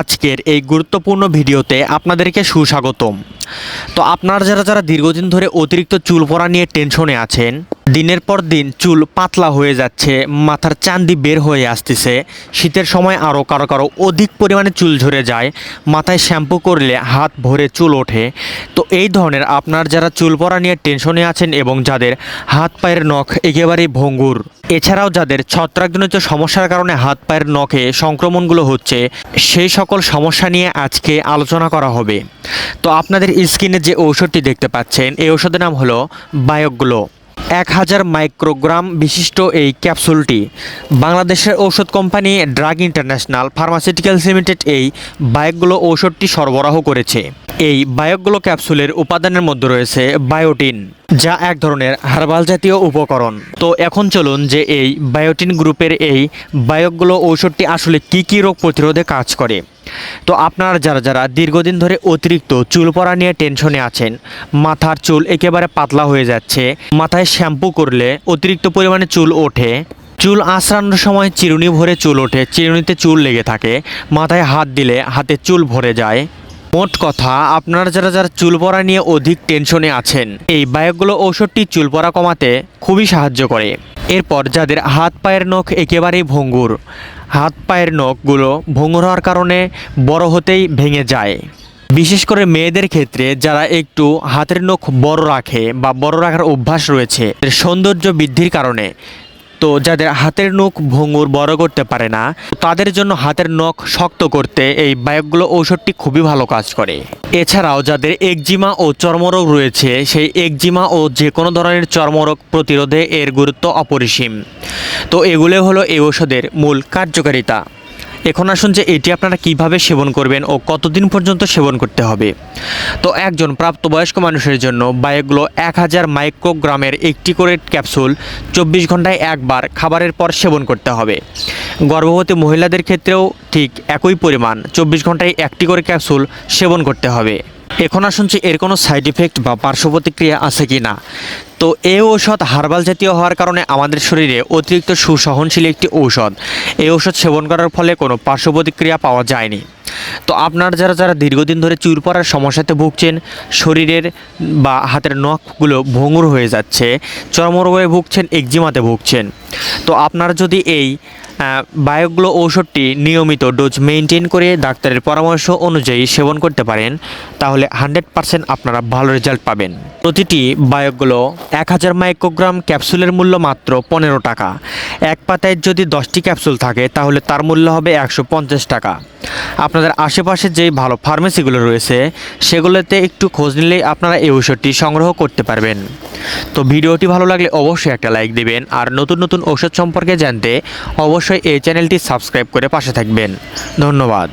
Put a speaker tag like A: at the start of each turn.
A: আজকের এই গুরুত্বপূর্ণ ভিডিওতে আপনাদেরকে সুস্বাগতম। তো আপনারা যারা যারা দীর্ঘদিন ধরে অতিরিক্ত চুল পড়া নিয়ে টেনশনে আছেন, দিনের পর দিন চুল পাতলা হয়ে যাচ্ছে, মাথার চান্দি বের হয়ে আসতেছে, শীতের সময় আরও কারও কারও অধিক পরিমাণে চুল ঝরে যায়, মাথায় শ্যাম্পু করলে হাত ভরে চুল ওঠে। তো এই ধরনের আপনার যারা চুল পড়া নিয়ে টেনশনে আছেন এবং যাদের হাত পায়ের নখ একেবারেই ভঙ্গুর এছাড়াও যাদের ছত্রাকজনিত সমস্যার কারণে হাত পায়ের নখে সংক্রমণগুলো হচ্ছে, সেই সকল সমস্যা নিয়ে আজকে আলোচনা করা হবে। তো আপনাদের স্ক্রিনে যে ঔষধটি দেখতে পাচ্ছেন, এই ঔষধের নাম হলো বায়োগ্লো। এক হাজার মাইক্রোগ্রাম বিশিষ্ট এই ক্যাপসুলটি বাংলাদেশের ঔষধ company Drug International Pharmaceuticals Limited এই বায়োগ্লো ঔষধটি সরবরাহ করেছে। এই বায়োগ্লো ক্যাপসুলের উপাদানের মধ্যে রয়েছে বায়োটিন। যা এক ধরনের হার্বাল জাতীয় উপকরণ। তো এখন চলুন যে এই বায়োটিন গ্রুপের এই বায়োগ্লো ঔষধটি আসলে কি কি রোগ প্রতিরোধে কাজ করে। তো আপনারা যারা যারা দীর্ঘদিন ধরে অতিরিক্ত চুল পড়া নিয়ে টেনশনে আছেন, মাথার চুল একেবারে পাতলা হয়ে যাচ্ছে, মাথায় শ্যাম্পু করলে অতিরিক্ত পরিমাণে চুল ওঠে, চুল আঁচড়ানোর সময় চিরুনি ভরে চুল ওঠে, চিরুনিতে চুল লেগে থাকে, মাথায় হাত দিলে হাতে চুল ভরে যায় মোট কথা, আপনারা যারা যারা চুল পড়া নিয়ে অধিক টেনশনে আছেন, এই বায়োগুলো ঔষধটি চুল পড়া কমাতে খুবই সাহায্য করে। এরপর যাদের হাত পায়ের নখ একেবারেই ভঙ্গুর, হাত পায়ের নখগুলো ভঙ্গুর হওয়ার কারণে বড় হতেই ভেঙে যায়। বিশেষ করে মেয়েদের ক্ষেত্রে যারা একটু হাতের নখ বড় রাখে বা বড় রাখার অভ্যাস রয়েছে সৌন্দর্য বৃদ্ধির কারণে তো যাদের হাতের নখ ভঙ্গুর বড় করতে পারে না, তাদের জন্য হাতের নখ শক্ত করতে এই বায়োগ্লো ঔষধটি খুবই ভালো কাজ করে। এছাড়াও যাদের একজিমা ও চর্মরোগ রয়েছে, সেই একজিমা ও যে কোনো ধরনের চর্মরোগ প্রতিরোধে এর গুরুত্ব অপরিসীম। তো এগুলো হলো এই ওষুধের মূল কার্যকারিতা। এখন আসুন যে এটি আপনারা কীভাবে সেবন করবেন ও কতদিন পর্যন্ত সেবন করতে হবে। তো একজন প্রাপ্তবয়স্ক মানুষের জন্য বায়োগুলো এক হাজার মাইক্রোগ্রামের একটি করে ক্যাপসুল চব্বিশ ঘন্টায় একবার খাবারের পর সেবন করতে হবে। গর্ভবতী মহিলাদের ক্ষেত্রেও ঠিক একই পরিমাণ, চব্বিশ ঘন্টায় একটি করে ক্যাপসুল সেবন করতে হবে। এখন আসুন এর কোনো সাইড ইফেক্ট বা পার্শ্ব প্রতিক্রিয়া আছে কি না তো এই ঔষধ হার্বাল জাতীয় হওয়ার কারণে আমাদের শরীরে অতিরিক্ত সুসহনশীল একটি ঔষধ। এই ঔষধ সেবন করার ফলে কোনো পার্শ্ব প্রতিক্রিয়া পাওয়া যায়নি। তো আপনার যারা যারা দীর্ঘদিন ধরে চুল পড়ার সমস্যাতে ভুগছেন, শরীরের বা হাতের নখগুলো ভঙ্গুর হয়ে যাচ্ছে, চর্মরোগে ভুগছেন, একজিমাতে ভুগছেন। তো আপনার যদি এই বায়োগ্লো ঔষধটি নিয়মিত ডোজ মেনটেন করে ডাক্তারের পরামর্শ অনুযায়ী সেবন করতে পারেন, তাহলে হান্ড্রেড পারসেন্ট আপনারা ভালো রেজাল্ট পাবেন। প্রতিটি বায়োগ্লো এক হাজার মাইক্রোগ্রাম ক্যাপসুলের মূল্য মাত্র পনেরো টাকা। এক পাতায় যদি দশটি ক্যাপসুল থাকে, তাহলে তার মূল্য হবে একশো পঞ্চাশ টাকা। আপনাদের আশেপাশে যেই ভালো ফার্মেসিগুলো রয়েছে, সেগুলোতে একটু খোঁজ নিলেই আপনারা এই ঔষধটি সংগ্রহ করতে পারবেন। তো ভিডিওটি ভালো লাগলে অবশ্যই একটা লাইক দিবেন, আর নতুন নতুন ঔষধ সম্পর্কে জানতে অবশ্যই এই চ্যানেলটি সাবস্ক্রাইব করে পাশে থাকবেন। ধন্যবাদ।